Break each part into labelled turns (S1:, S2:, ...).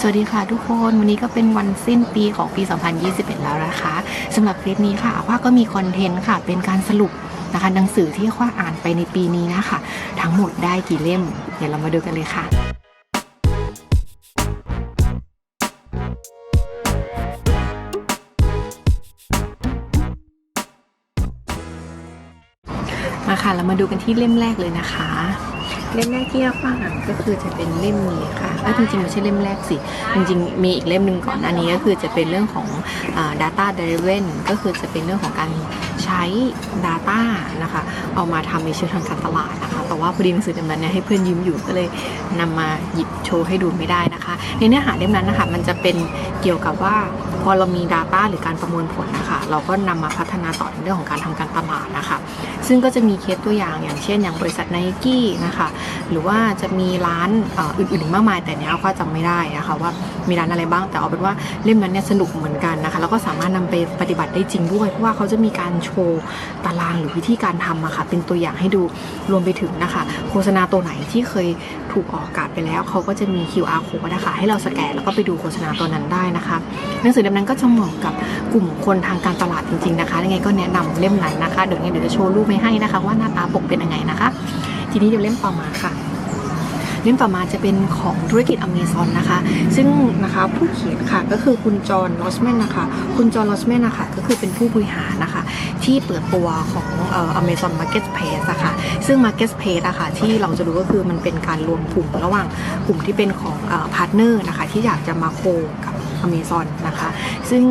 S1: สวัสดีค่ะทุกคน วันนี้ก็เป็นวันสิ้นปีของปี 2021 แล้วนะคะสำหรับคลิปนี้ค่ะว่าก็มีคอนเทนต์ค่ะ เป็นการสรุปนะคะหนังสือที่ว่าอ่านไปในปีนี้นะคะ ทั้งหมดได้กี่เล่ม เดี๋ยวเรามาดูกันเลยค่ะ ค่ะ เรามาดูกันที่เล่มแรกเลยนะคะ เล่มแรกที่เราฟังก็คือจะเป็นเล่มนี้ค่ะเอ้ยจริงๆไม่ใช่เล่มแรกสิ จริงๆ มีอีกเล่มหนึ่งก่อนอันนี้ก็คือจะเป็นเรื่องของ data driven ก็คือจะเป็นเรื่องของการใช้ data นะคะเอามาทำในเชิงทางการตลาดนะคะ แต่ว่าพอดีหนังสือเล่มนั้นเนี่ยให้เพื่อนยืมอยู่ก็เลยนำมาหยิบโชว์ให้ดูไม่ได้นะคะ ในเนื้อหาเล่มนั้นนะคะมันจะเป็นเกี่ยวกับว่าพอเรามี Data หรือการประมวลผลนะคะเราก็นำมาพัฒนาต่อในเรื่องของการทำการตลาดนะคะซึ่งก็จะมีเคสตัวอย่างอย่างเช่น อย่างบริษัทไนกี้นะคะหรือว่าจะมีร้านอ่ออื่นๆมากมาย แต่เนี้ยก็จำไม่ได้นะคะว่ามีร้านอะไรบ้างแต่เอาเป็นว่าเล่มนั้นเนี่ยสนุกเหมือนกันนะคะแล้วก็สามารถนำไปปฏิบัติได้จริงด้วยเพราะว่าเขาจะมีการโชว์ตารางหรือวิธีการทำอะค่ะเป็นตัวอย่างให้ดูรวมไปถึงนะคะ โฆษณาตัวไหนที่เคยถูกออกอากาศไปแล้วเขาก็จะมี QR code นะคะให้เราสแกนแล้วก็ไปดูโฆษณาตัวนั้นได้นะคะหนังสือเล่มนั้นก็จะเหมาะกับกลุ่มคนทางการตลาดจริงๆนะคะยังไงก็แนะนำเล่มนั้นนะคะ เดี๋ยวยังเดี๋ยวจะโชว์รูปไปให้นะคะ ว่าหน้าตาปกเป็นยังไงนะคะ ทีนี้เดี๋ยวเล่มต่อมาค่ะ เล่มต่อมาจะเป็นของธุรกิจอเมซอนนะคะ ซึ่งนะคะผู้เขียนค่ะก็คือคุณจอห์นลอสแมนนะคะ คุณจอห์นลอสแมนนะคะก็คือเป็นผู้บริหารนะคะ ที่เปิดตัวของเอ่อ Amazon Marketplace อะค่ะซึ่ง Marketplace อะค่ะที่เราจะรู้ก็คือมันเป็นการรวมกลุ่มระหว่างกลุ่มที่เป็นของพาร์ทเนอร์นะคะ ที่อยากจะมาโคกับ Amazon นะคะ ซึ่ง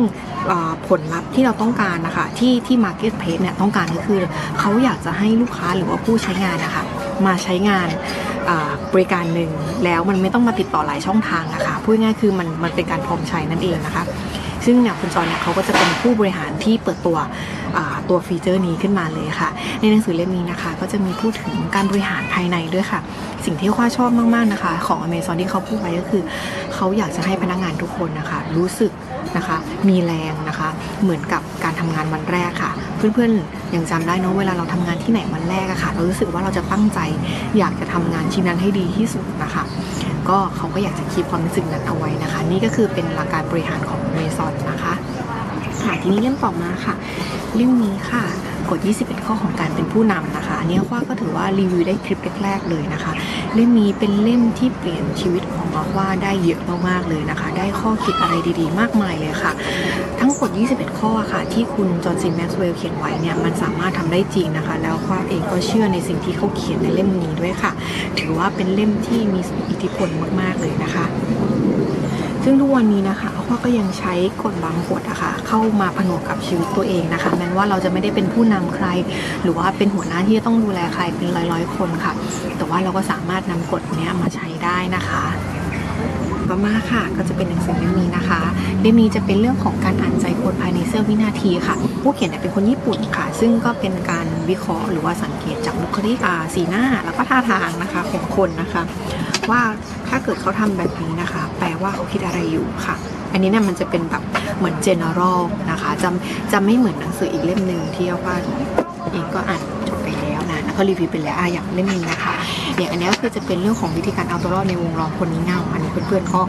S1: ผลลัพธ์ที่เราต้องการนะคะ ที่ที่ Marketplace เนี่ยต้องการก็คือเขาอยากจะให้ลูกค้าหรือว่าผู้ใช้งานนะคะ มาใช้งาน บริการหนึ่งแล้วมันไม่ต้องมาติดต่อหลายช่องทางนะคะพูดง่ายคือมันมันเป็นการพร้อมใช้นั่นเองนะคะ ซึ่งเนี่ยคุณจอนเนี่ยเขาก็จะเป็นผู้บริหารที่เปิดตัวตัวฟีเจอร์นี้ขึ้นมาเลยค่ะ ในหนังสือเล่มนี้นะคะ ก็จะมีพูดถึงการบริหารภายในด้วยค่ะ สิ่งที่ข้าชอบมากๆนะคะ ของ Amazon ที่เขาพูดไว้ก็คือ เขาอยากจะให้พนักงานทุกคนนะคะ รู้สึกนะคะ มีแรงนะคะ เหมือนกับการทำงานวันแรกค่ะ เพื่อนๆยังจำได้เนอะเวลาเราทำงานที่ไหนวันแรกอะค่ะ เรารู้สึกว่าเราจะตั้งใจ อยากจะทำงานชิ้นนั้นให้ดีที่สุดนะคะ ก็เขาก็อยากจะคีบความรู้สึกนั้นเอาไว้นะคะ นี่ก็คือเป็นหลักการบริหารของเมซอนนะคะค่ะทีนี้เรื่องต่อมาค่ะเรื่องนี้ค่ะ กฎ 21 ข้อของการเป็นผู้นำนะคะอันนี้ว่าก็ถือว่ารีวิวได้คลิปแรกๆเลยนะคะ เล่มนี้เป็นเล่มที่เปลี่ยนชีวิตของเราว่าได้เยอะมากๆเลยนะคะ ได้ข้อคิดอะไรดีๆ มากมายเลยค่ะ ทั้งกฎ 21 ข้อค่ะ ที่คุณจอห์นซีแม็กซ์เวลเขียนไว้เนี่ยมันสามารถทำได้จริงนะคะ แล้วว่าเองก็เชื่อในสิ่งที่เขาเขียนในเล่มนี้ด้วยค่ะ ถือว่าเป็นเล่มที่มีอิทธิพลมากๆเลยนะคะ ซึ่งทุกวันนี้นะคะอ้อก็ยังใช้กฎบางกฎอะค่ะเข้ามาผนวกกับชีวิตตัวเองนะคะ แม้ว่าเราจะไม่ได้เป็นผู้นำใคร หรือว่าเป็นหัวหน้าที่จะต้องดูแลใครเป็นร้อยๆคนค่ะ แต่ว่าเราก็สามารถนำกฎเนี้ยมาใช้ได้นะคะ ต่อมาค่ะ ก็จะเป็นหนังสือเล่มนี้นะคะเล่มนี้จะเป็นเรื่องของการอ่านใจคนภายในเสี้ยววินาทีค่ะ ผู้เขียนเป็นคนญี่ปุ่นค่ะ ซึ่งก็เป็นการวิเคราะห์หรือว่าสังเกตจากบุคลิกอ่าสีหน้าแล้วก็ท่าทางนะคะของคนนะคะ ว่าถ้าเกิดเขาทำแบบนี้นะคะ แปลว่าเขาคิดอะไรอยู่ค่ะ อันนี้เนี่ยมันจะเป็นแบบเหมือน general นะคะจะจะไม่เหมือนหนังสืออีกเล่มหนึ่งที่ว่าเองก็อ่านจบ เขารีวิวไปแล้วอะอย่างเล่มนี้นะคะอย่างอันนี้ก็คือจะเป็นเรื่องของวิธีการเอาตัวรอดในวงล้อมคนนี้เงาอันนี้เพื่อนๆก็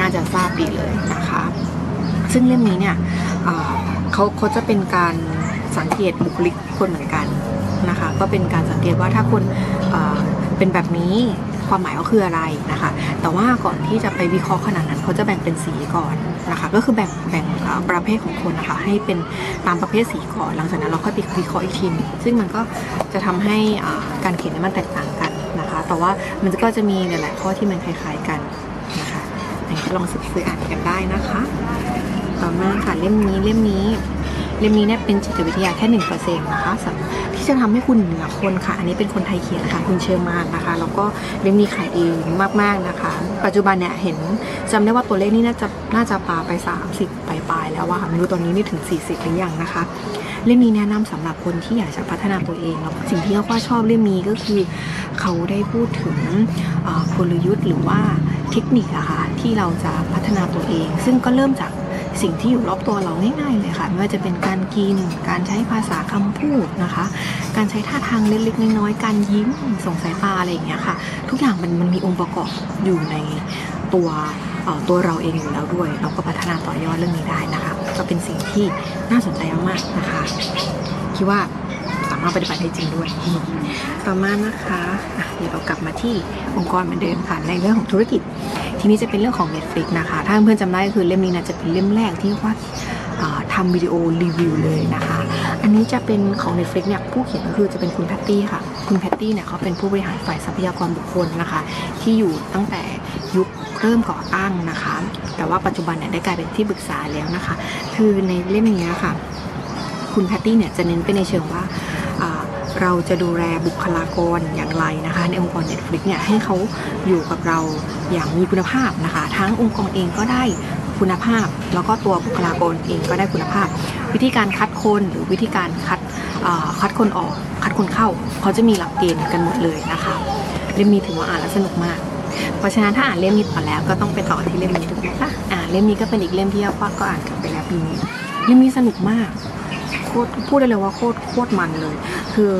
S1: น่าจะทราบดีเลยนะคะ ซึ่งเล่มนี้เนี่ยเขาเขาจะเป็นการสังเกตบุคลิกคนเหมือนกันนะคะ ก็เป็นการสังเกตว่าถ้าคนเป็นแบบนี้ ความหมายก็คืออะไรนะคะ แต่ว่าก่อนที่จะไปวิเคราะห์ขนาดนั้นเขาจะแบ่งเป็นสีก่อนนะคะ ก็คือแบ่งแบ่งประเภทของคนนะคะให้เป็นตามประเภทสีก่อน หลังจากนั้นเราค่อยไปวิเคราะห์อีกทีซึ่งมันก็จะทำให้การเขียนมันแตกต่างกันนะคะ แต่ว่ามันก็จะมีหลายๆข้อที่มันคล้าย ๆกันนะคะลองศึกษาอ่านกันได้นะคะ ต่อมาค่ะเล่มนี้เล่มนี้เล่มนี้เนี่ยเป็นจิตวิทยาแค่หนึ่งเปอร์เซ็นต์นะคะสำ ที่จะทำให้คุณเหนือคนค่ะ อันนี้เป็นคนไทยเขียนค่ะ คุณเชอร์มานนะคะ แล้วก็เล่มนี้ขายดีมากๆนะคะ ปัจจุบันเนี่ยเห็นจำได้ว่าตัวเลขนี่น่าจะน่าจะปาไป 30ปลายๆแล้วว่าค่ะไม่รู้ตอนนี้นี่ถึง 40หรือยังนะคะเล่มนี้แนะนำสำหรับคนที่อยากจะพัฒนาตัวเองแล้วสิ่งที่เขาชอบเล่มนี้ก็คือ เขาได้พูดถึงกลยุทธ์หรือว่าเทคนิคอะค่ะที่เราจะพัฒนาตัวเอง ซึ่งก็เริ่มจาก สิ่งที่อยู่รอบตัวเราง่ายๆเลยค่ะ ไม่ว่าจะเป็นการกิน การใช้ภาษาคำพูดนะคะ การใช้ท่าทางเล็กๆน้อยๆการยิ้มส่งสายตาอะไรอย่างเงี้ยค่ะ ทุกอย่างมันมันมีองค์ประกอบอยู่ในตัวตัวเราเองอยู่แล้วด้วย เราก็พัฒนาต่อยอดเรื่องนี้ได้นะคะ ก็เป็นสิ่งที่น่าสนใจมากๆนะคะ คิดว่าามารถปฏิบัติได้จริงด้วย ต่อมานะคะะเดี๋ยวเรากลับมาที่องค์กรเหมือนเดิมค่ะในเรื่องของธุรกิจ ทีนี้จะเป็นเรื่องของ Netflix นะคะ ถ้าเพื่อนจำได้ก็คือเล่มนี้นะจะเป็นเล่มแรกที่ว่าอ่าทำวิดีโอรีวิวเลยนะคะ อันนี้จะเป็นของ Netflix เนี่ยผู้เขียนก็คือจะเป็นคุณแพตตี้ค่ะ คุณแพตตี้เนี่ยเขาเป็นผู้บริหารฝ่ายทรัพยากรบุคคลนะคะ ที่อยู่ตั้งแต่ยุคเริ่มก่อตั้งนะคะ แต่ว่าปัจจุบันเนี่ยได้กลายเป็นที่ปรึกษาแล้วนะคะ คือในเล่มนี้ค่ะ คุณแพตตี้เนี่ยจะเน้นไปในเชิงว่า เราจะดูแลบุคลากรอย่างไรนะคะ ในองค์กร Netflix เนี่ยให้เขาอยู่กับเราอย่างมีคุณภาพนะคะ ทั้งองค์กรเองก็ได้คุณภาพ แล้วก็ตัวบุคลากรเองก็ได้คุณภาพ วิธีการคัดคนหรือวิธีการคัดคัดคนออกคัดคนเข้าเขาจะมีหลักเกณฑ์กันหมดเลยนะคะเล่มนี้ถือว่าอ่านแล้วสนุกมาก เพราะฉะนั้นถ้าอ่านเล่มนี้ต่อแล้วก็ต้องไปต่อที่เล่มนี้ถูกไหมคะอ่านเล่มนี้ก็เป็นอีกเล่มที่ว่าก็อ่านกลับไปแล้วปีนี้เล่มนี้สนุกมากโคตรพูดได้เลยว่าโคตรโคตรมันเลย คือ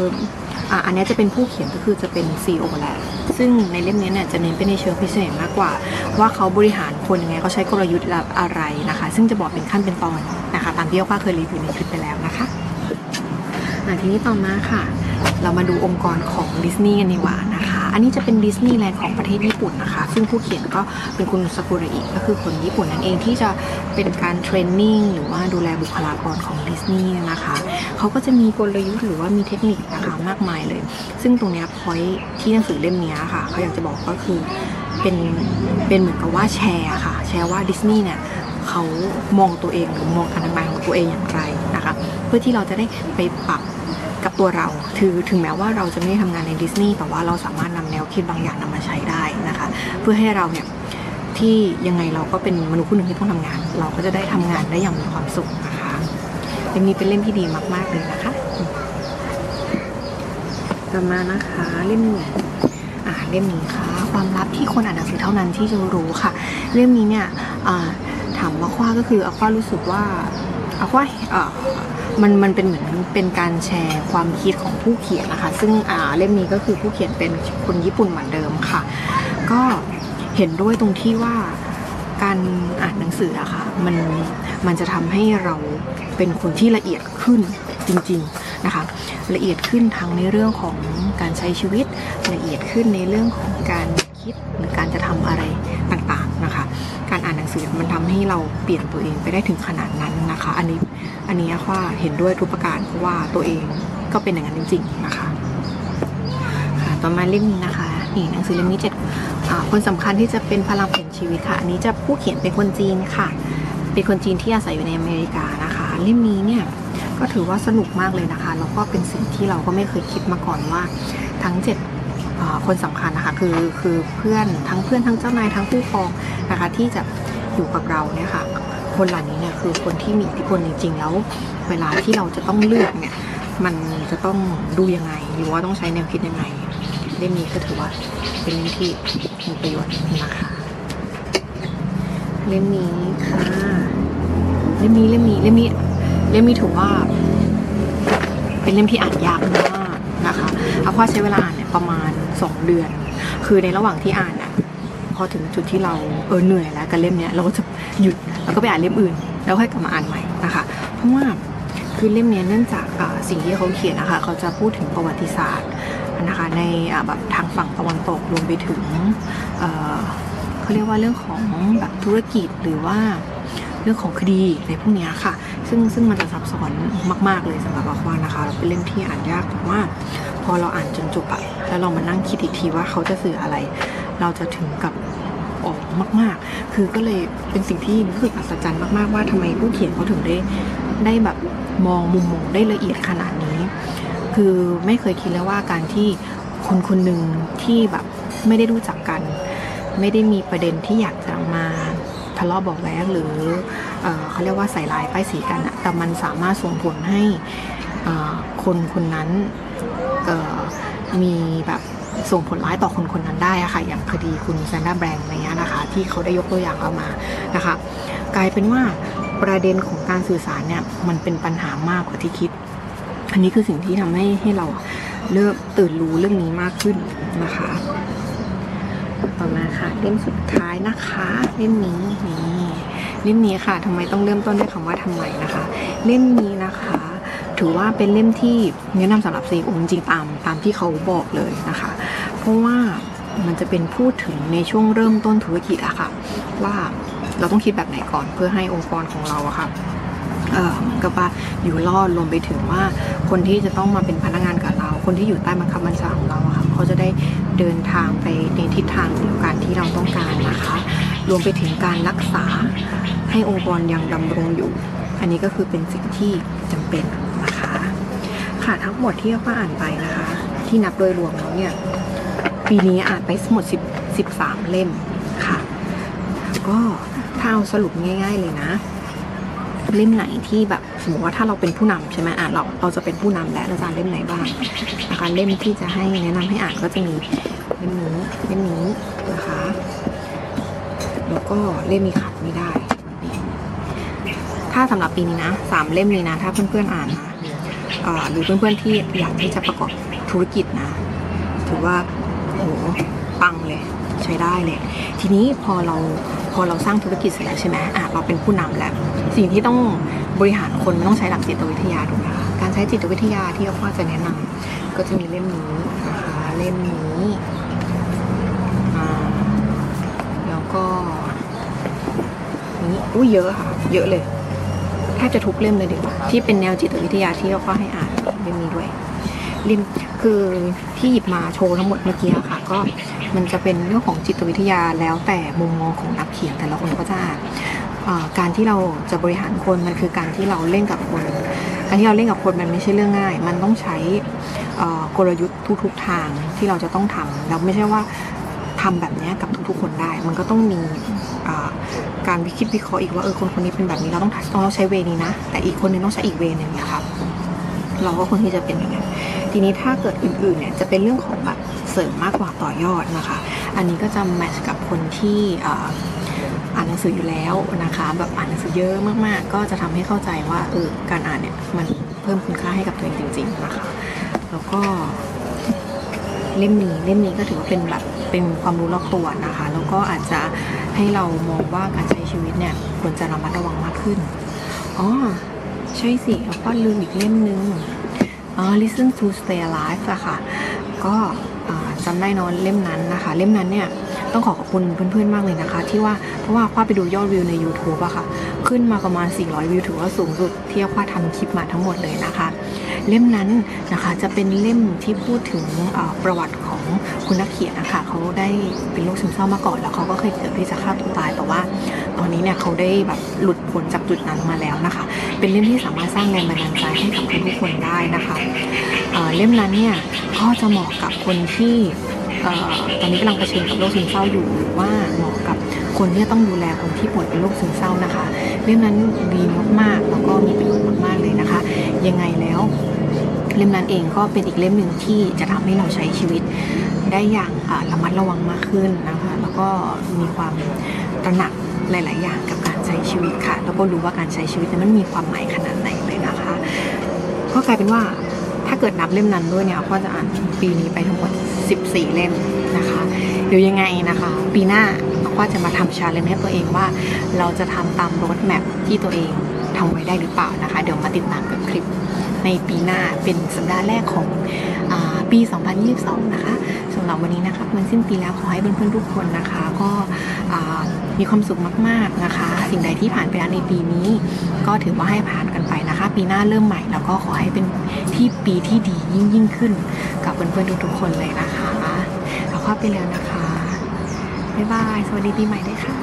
S1: อะอันนี้จะเป็นผู้เขียนก็คือจะเป็น CEO แหละซึ่งในเล่มนี้เนี่ยจะเน้นไปในเชิงพิเศษมากกว่า ว่าเขาบริหารคนยังไงเขาใช้กลยุทธ์อะไรนะคะ ซึ่งจะบอกเป็นขั้นเป็นตอนนะคะ ตามที่ว่าเคยรีวิวในคลิปไปแล้วนะคะะทีนี้ต่อมาค่ะ เรามาดูองค์กรของดิสนีย์กันดีกว่านะคะ อันนี้จะเป็นดิสนีย์แลนด์ของประเทศญี่ปุ่นนะคะ ซึ่งผู้เขียนก็เป็นคุณซากุระอิก็คือคนญี่ปุ่นนั่นเองที่จะเป็นการเทรนนิ่งหรือว่าดูแลบุคลากรของดิสนีย์นะคะเขาก็จะมีกลยุทธ์หรือว่ามีเทคนิคนะคะมากมายเลย ซึ่งตรงนี้พอยที่หนังสือเล่มนี้ค่ะเขาอยากจะบอกก็คือเป็นเป็นเหมือนกับว่าแชร์ค่ะ แชร์ว่าดิสนีย์เนี่ยเขามองตัวเองหรือมองการทำงานของตัวเองอย่างไรนะคะ เพื่อที่เราจะได้ไปปรับ กับตัวเราถือถึงแม้ว่าเราจะไม่ได้ทำงานในดิสนีย์แต่ว่าเราสามารถนำแนวคิดบางอย่างนำมาใช้ได้นะคะ เพื่อให้เราเนี่ยที่ยังไงเราก็เป็นมนุษย์คนหนึ่งที่ต้องทำงาน เราก็จะได้ทำงานได้อย่างมีความสุขนะคะเล่มนี้เป็นเล่มที่ดีมาก ๆเลยนะคะต่อมานะคะเล่มนี้อ่าเล่มนี้ค่ะ ความลับที่คนอ่านหนังสือเท่านั้นที่จะรู้ค่ะ เล่มนี้เนี่ยอ่าถามว่าคว้าก็คืออาคว้ารู้สึกว่าอาคว้าเอ่อ มันมันเป็นเหมือนเป็นการแชร์ความคิดของผู้เขียนนะคะ ซึ่งอ่าเล่มนี้ก็คือผู้เขียนเป็นคนญี่ปุ่นเหมือนเดิมค่ะ ก็เห็นด้วยตรงที่ว่าการอ่านหนังสืออะค่ะมันมันจะทำให้เราเป็นคนที่ละเอียดขึ้นจริงๆนะคะ ละเอียดขึ้นทั้งในเรื่องของการใช้ชีวิตละเอียดขึ้นในเรื่องของการ คิดหรือการจะทำอะไรต่างๆนะคะ การอ่านหนังสือมันทำให้เราเปลี่ยนตัวเองไปได้ถึงขนาดนั้นนะคะ อันนี้อันนี้ว่าเห็นด้วยทุกประการเพราะว่าตัวเองก็เป็นอย่างนั้นจริง ๆ นะคะค่ะต่อมาเล่มนี้นะคะนี่หนังสือเล่มนี้เจ็ดคนสำคัญที่จะเป็นพลังเปลี่ยนชีวิตค่ะ อันนี้จะผู้เขียนเป็นคนจีนค่ะ เป็นคนจีนที่อาศัยอยู่ในอเมริกานะคะเล่มนี้เนี่ยก็ถือว่าสนุกมากเลยนะคะแล้วก็เป็นสิ่งที่เราก็ไม่เคยคิดมาก่อนว่าทั้งเจ็ด คนสำคัญนะคะคือคือเพื่อนทั้งเพื่อนทั้งเจ้านายทั้งผู้ครองนะคะที่จะอยู่กับเราเนี่ยค่ะคนเหล่านี้เนี่ยคือคนที่มีอิทธิพลจริง ๆ แล้ว เวลาที่เราจะต้องเลือกเนี่ยมันจะต้องดูยังไงหรือว่าต้องใช้แนวคิดยังไงเล่มนี้ก็ถือว่าเป็นเล่มที่มีประโยชน์นะคะเล่มนี้ค่ะเล่มนี้เล่มนี้เล่มนี้เล่มนี้ถือว่า เป็นเล่มที่อ่านยากมากนะคะอาควาใช้เวลาอ่านเนี่ยประมาณ 2 เดือน คือในระหว่างที่อ่านอะพอถึงจุดที่เราเออเหนื่อยแล้วกับเล่มเนี้ยเราก็จะหยุดแล้วก็ไปอ่านเล่มอื่น แล้วค่อยกลับมาอ่านใหม่นะคะเพราะว่าคือเล่มเนี้ยเนื่องจากอ่าสิ่งที่เขาเขียนนะคะเขาจะพูดถึงประวัติศาสตร์นะคะในแบบทางฝั่งตะวันตกรวมไปถึงเออเขาเรียกว่าเรื่องของแบบธุรกิจหรือว่าเรื่องของคดีในพวกนี้ค่ะ ซึ่งซึ่งมันจะซับซ้อนมาก ๆ เลยสำหรับอาควานะคะเราเป็นเล่มที่อ่านยากแต่ว่า พอเราอ่านจนจบอะแล้วเรามานั่งคิดอีกทีว่าเขาจะสื่ออะไร เราจะถึงกับออกมาก ๆ คือก็เลยเป็นสิ่งที่รู้สึกอัศจรรย์มาก ๆ ว่าทำไมผู้เขียนเขาถึงได้ได้แบบมองมุมมองได้ละเอียดขนาดนี้ คือไม่เคยคิดเลยว่าการที่คนคนหนึ่งที่แบบไม่ได้รู้จักกัน ไม่ได้มีประเด็นที่อยากจะมาะเลาะบอกแว้งหรือเอเขาเรียกว่าใส่ลายป้ายสีกันอะแต่มันสามารถส่งผลให้คนคนนั้นมีแบบส่งผลร้ายต่อคนคนนั้นได้อะค่ะ อย่างคดีคุณแซนด้าแบรงค์อะไรเงี้ยนะคะ ที่เขาได้ยกตัวอย่างเอามานะคะ กลายเป็นว่าประเด็นของการสื่อสารเนี่ยมันเป็นปัญหามากกว่าที่คิด อันนี้คือสิ่งที่ทำให้ให้เราเริ่มตื่นรู้เรื่องนี้มากขึ้นนะคะ ต่อมาค่ะเล่มสุดท้ายนะคะ เล่มนี้นี่เล่มนี้ค่ะทำไมต้องเริ่มต้นด้วยคำว่าทำไมนะคะ เล่มนี้นะคะ ถือว่าเป็นเล่มที่แนะนำสำหรับซีอุจริงตามตามที่เขาบอกเลยนะคะ เพราะว่ามันจะเป็นพูดถึงในช่วงเริ่มต้นธุรกิจอะค่ะ ว่าเราต้องคิดแบบไหนก่อนเพื่อให้องค์กรของเราอะค่ะ กับว่าอยู่รอดรวมไปถึงว่าคนที่จะต้องมาเป็นพนักงานกับเรา คนที่อยู่ใต้บังคับบัญชาของเราค่ะเขาจะได้เดินทางไปในทิศทางเดียวกันที่เราต้องการนะคะ รวมไปถึงการรักษาให้องค์กรยังดำรงอยู่ อันนี้ก็คือเป็นสิ่งที่จำเป็นนะคะค่ะทั้งหมดที่เราอ่านไปนะคะ ที่นับโดยรวมแล้วเนี่ยปีนี้อ่านไปทั้งหมด10 13 เล่มค่ะ ก็ถ้าเอาสรุปง่าย ๆ เลยนะ เล่มไหนที่แบบสมมติว่าถ้าเราเป็นผู้นำใช่ไหมอ่านเราเราจะเป็นผู้นำและเราจะอ่านเล่มไหนบ้างนะคะเล่มที่จะให้แนะนำให้อ่านก็จะมีเล่มนี้เล่มนี้นะคะแล้วก็เล่มมีขัดไม่ได้ ถ้าสำหรับปีนี้นะสามเล่มนี้นะ ถ้าเพื่อนๆอ่านนะหรือเพื่อนๆที่อยากที่จะประกอบธุรกิจนะ ถือว่าโหปังเลยใช้ได้เลย ทีนี้พอเรา พอเราสร้างธุรกิจเสร็จแล้วใช่ไหมอะเราเป็นผู้นำแล้ว สิ่งที่ต้องบริหารคนมันต้องใช้หลักจิตวิทยาถูกไหมคะการใช้จิตวิทยาที่พ่อจะแนะนำก็จะมีเล่มนี้นะคะเล่มนี้แล้วก็นี้อุ้เยอะค่ะ เยอะเลยแทบจะทุกเล่มเลยดีกว่าที่เป็นแนวจิตวิทยาที่พ่อให้อ่านเล่มนี้ด้วยริมคือที่หยิบมาโชว์ทั้งหมดเมื่อกี้ค่ะ ก็ มันจะเป็นเรื่องของจิตวิทยาแล้วแต่มุมมองของนักเขียนแต่ละคนก็จะการที่เราจะบริหารคนมันคือการที่เราเล่นกับคน การที่เราเล่นกับคนมันไม่ใช่เรื่องง่าย มันต้องใช้กลยุทธ์ทุกๆทางที่เราจะต้องทำแล้วไม่ใช่ว่าทำแบบนี้กับทุกๆคนได้ มันก็ต้องมีการวิคิดวิเคราะห์อีกว่าเออคนคนนี้เป็นแบบนี้เราต้องต้องใช้เวนี้นะ แต่อีกคนนึงต้องใช้อีกเวนึงนะคะเราก็ควรที่จะเป็นอย่างนั้นทีนี้ถ้าเกิดอื่นๆเนี่ยจะเป็นเรื่องของแบบ เสริมมากกว่าต่อยอดนะคะ อันนี้ก็จะแมทช์กับคนที่อ่านหนังสืออยู่แล้วนะคะ แบบอ่านหนังสือเยอะมากๆ ก็จะทำให้เข้าใจว่าเออการอ่านเนี่ยมันเพิ่มคุณค่าให้กับตัวเองจริง ๆนะคะ แล้วก็เล่มนี้เล่มนี้ก็ถือว่าเป็นแบบเป็นความรู้รอบตัวนะคะ แล้วก็อาจจะให้เรามองว่าการใช้ชีวิตเนี่ยควรจะระมัดระวังมากขึ้นอ๋อใช่สิแล้วก็ลืมอีกเล่มนึงอ๋อ listen to stay alive อะค่ะ ก็ จำได้นอนเล่มนั้นนะคะ เล่มนั้นเนี่ยต้องขอขอบคุณเพื่อนๆมากเลยนะคะ ที่ว่าเพราะว่าคว้าไปดูยอดวิวใน YouTube อะค่ะ ขึ้นมาประมาณ 400 วิวถือว่าสูงสุดที่คว้าทำคลิปมาทั้งหมดเลยนะคะ เล่มนั้นนะคะจะเป็นเล่มที่พูดถึงประวัติของคุณนักเขียนนะคะเขาได้เป็นโรคซึมเศร้ามาก่อน แล้วเขาก็เคยเกือบที่จะฆ่าตัวตายแต่ว่า ตอนนี้เนี่ยเขาได้แบบหลุดพ้นจากจุดนั้นมาแล้วนะคะ เป็นเล่มที่สามารถสร้างแรงบันดาลใจให้กับทุกคนได้นะคะเเล่มนั้นเนี่ยก็จะเหมาะกับคนที่ออตอนนี้กำลังเผชิญกับโรคซึมเศร้าอยู่หรือว่าเหมาะกับ คนที่ต้องดูแลคนที่ป่วยเป็นโรคซึมเศร้านะคะเล่มนั้นดีมากๆแล้วก็มีประโยชน์มากๆเลยนะคะ ยังไงแล้วเล่มนั้นเองก็เป็นอีกเล่มหนึ่งที่จะทำให้เราใช้ชีวิตได้อย่างระมัดระวังมากขึ้นนะคะแล้วก็มีความตระหนักหลาย ๆ อย่างกับการใช้ชีวิตค่ะ แล้วก็รู้ว่าการใช้ชีวิตเนมันมีความหมายขนาดไหนเลยนะคะ ก็กลายเป็นว่าถ้าเกิดนับเล่มนั้นด้วยเนี่ยก็จะอ่านปีนี้ไปทั้งหมด 14 เล่มนะคะ เดี๋ยวยังไงนะคะ ปีหน้า ก็จะมาทำชาเลนจ์ให้ตัวเองว่า เราจะทำตามโรดแมพที่ตัวเองทำไว้ได้หรือเปล่านะคะ เดี๋ยวมาติดตามกับคลิปในปีหน้าเป็นสัปดาห์แรกของอปี 2022 นะคะสำหรับวันนี้นะคะมันสิ้นปีแล้วขอให้เพื่อนๆทุกคนนะคะ ก็มีความสุขมากๆนะคะ สิ่งใดที่ผ่านไปแล้วในปีนี้ ก็ถือว่าให้ผ่านกันไปนะคะ ปีหน้าเริ่มใหม่แล้วก็ขอให้เป็นที่ปีที่ดียิ่งยิ่งขึ้น กับเพื่อนๆทุกๆคนเลยนะคะเอาเข้าไปแล้วนะคะ บ๊ายบาย สวัสดีปีใหม่ด้วยค่ะ